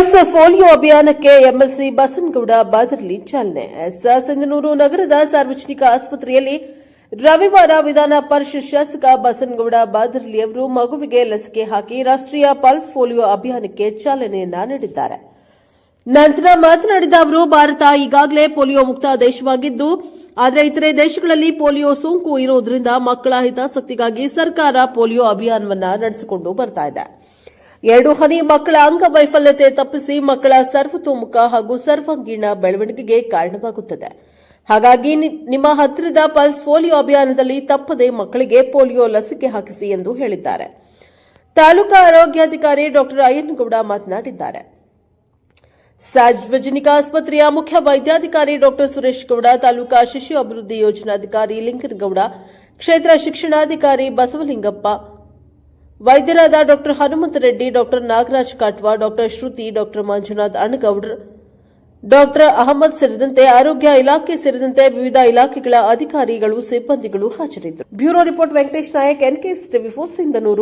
Pulse polio ಅಭಿಯಾನಕ್ಕೆ MLC Basanagouda Badarli ಚಾಲನೆ. S ನಗರದ ಸಾರ್ವಜನಿಕ ಆಸ್ಪತ್ರೆಯಲ್ಲಿ ರವಿವಾರ ವಿಧಾನ ಪರಿಷತ್ ಶಾಸಕ ಬಸನಗೌಡ ಬಾದರ್ಲಿ ಅವರು ಮಗುವಿಗೆ ಲಸಿಕೆ ಹಾಕಿ ರಾಷ್ಟ್ರೀಯ ಪಲ್ಸ್ ಪೋಲಿಯೋ ಅಭಿಯಾನಕ್ಕೆ ಚಾಲನೆಯನ್ನ ನೀಡಿದ್ದಾರೆ. ನಂತರ ಮಾತನಾಡಿದ ಅವರು, ಭಾರತ ಈಗಾಗಲೇ ಪೋಲಿಯೋ ಮುಕ್ತ ದೇಶವಾಗಿದ್ದು, ಆದರೆ ಇತರೆ ದೇಶಗಳಲ್ಲಿ ಪೋಲಿಯೋ ಸೋಂಕು ಇರುವುದರಿಂದ ಮಕ್ಕಳ ಹಿತಾಸಕ್ತಿಗಾಗಿ ಸರ್ಕಾರ ಪೋಲಿಯೋ ಅಭಿಯಾನವನ್ನ ನಡೆಸಿಕೊಂಡು ಬರ್ತಾ ಇದೆ. ಎರಡು ಹನಿ ಮಕ್ಕಳ ಅಂಗವೈಫಲ್ಯತೆ ತಪ್ಪಿಸಿ ಮಕ್ಕಳ ಸರ್ವತೋಮುಖ ಹಾಗೂ ಸರ್ವಾಂಗೀಣ ಬೆಳವಣಿಗೆಗೆ ಕಾರಣವಾಗುತ್ತದೆ. ಹಾಗಾಗಿ ನಿಮ್ಮ ಹತ್ತಿರದ ಪಲ್ಸ್ ಪೋಲಿಯೋ ಅಭಿಯಾನದಲ್ಲಿ ತಪ್ಪದೆ ಮಕ್ಕಳಿಗೆ ಪೋಲಿಯೋ ಲಸಿಕೆ ಹಾಕಿಸಿ ಎಂದು ಹೇಳಿದ್ದಾರೆ. ತಾಲೂಕಾ ಆರೋಗ್ಯಾಧಿಕಾರಿ ಡಾಕ್ಟರ್ ಅಯ್ಯನಗೌಡ ಮಾತನಾಡಿದ್ದಾರೆ. ಸಾರ್ವಜನಿಕ ಆಸ್ಪತ್ರೆಯ ಮುಖ್ಯ ವೈದ್ಯಾಧಿಕಾರಿ ಡಾಕ್ಟರ್ ಸುರೇಶ್ ಗೌಡ, ತಾಲೂಕಾ ಶಿಶು ಅಭಿವೃದ್ಧಿ ಯೋಜನಾಧಿಕಾರಿ ಲಿಂಕನಗೌಡ ಕ್ಷೇತ್ರ ಶಿಕ್ಷಣಾಧಿಕಾರಿ Basavalingappa ವೈದ್ಯರಾದ doctor Hanumanthareddy doctor Nagaraj Katwa, doctor Shruti, doctor Manjunath Annagoudra, doctor Ahmed ಸೇರಿದಂತೆ ಆರೋಗ್ಯ ಇಲಾಖೆ ಸೇರಿದಂತೆ ವಿವಿಧ ಇಲಾಖೆಗಳ ಅಧಿಕಾರಿಗಳು, ಸಿಬ್ಬಂದಿಗಳು ಹಾಜರಿದ್ದರು. Bureau report Venkatesh Nayak, NKS TV four Sindhanur.